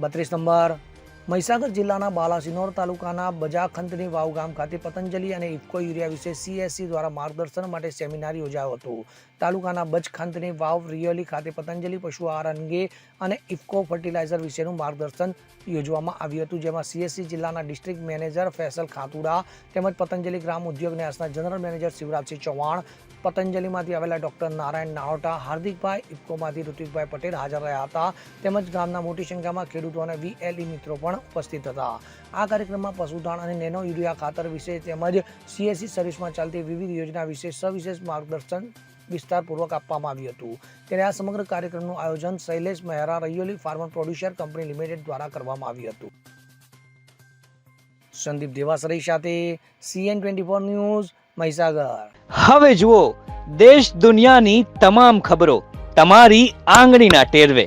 બત્રીસ નંબર. મહીસાગર જિલ્લાના બાલાસિનોર તાલુકાના બજાખંતની વાવ ગામ ખાતે પતંજલિ અને ઇફકો યુરિયા વિશે સીએસસી દ્વારા માર્ગદર્શન માટે સેમિનાર યોજાયો હતો. તાલુકાના બજખંતની વાવ રિયોલી ખાતે પતંજલિ પશુ આહાર અંગે અને ઇફકો ફર્ટિલાઇઝર વિશેનું માર્ગદર્શન યોજવામાં આવ્યું હતું, જેમાં સીએસસી જિલ્લાના ડિસ્ટ્રિક્ટ મેનેજર ફેસલ ખાતુડા તેમજ પતંજલિ ગ્રામ ઉદ્યોગ ન્યાસના જનરલ મેનેજર શિવરાજસિંહ ચૌહાણ, પતંજલિમાંથી આવેલા ડોક્ટર નારાયણ નાહોટા, હાર્દિકભાઈ ઇફકોમાંથી ઋત્વિકભાઈ પટેલ હાજર રહ્યા હતા તેમજ ગામના મોટી સંખ્યામાં ખેડૂતો અને વીએલઈ મિત્રો પણ ઉપસ્થિત હતા. આ કાર્યક્રમમાં પશુધાણ અને નેનો યુરિયા ખાતર વિશે તેમજ સીએસસી સર્વિસમાં ચાલતી વિવિધ યોજના વિશે સવિશેષ માર્ગદર્શન વિસ્તારપૂર્વક આપવામાં આવ્યું હતું. ત્યારે આ સમગ્ર કાર્યક્રમનું આયોજન Shailesh Mehra Raiyoli farmer producer company limited દ્વારા કરવામાં આવ્યું હતું. સંદીપ દેવાસરી સાથે CN twenty four news Mahisagar. હવે જુઓ, દેશ દુનિયાની તમામ ખબરો તમારી આંગળીના ટેરવે.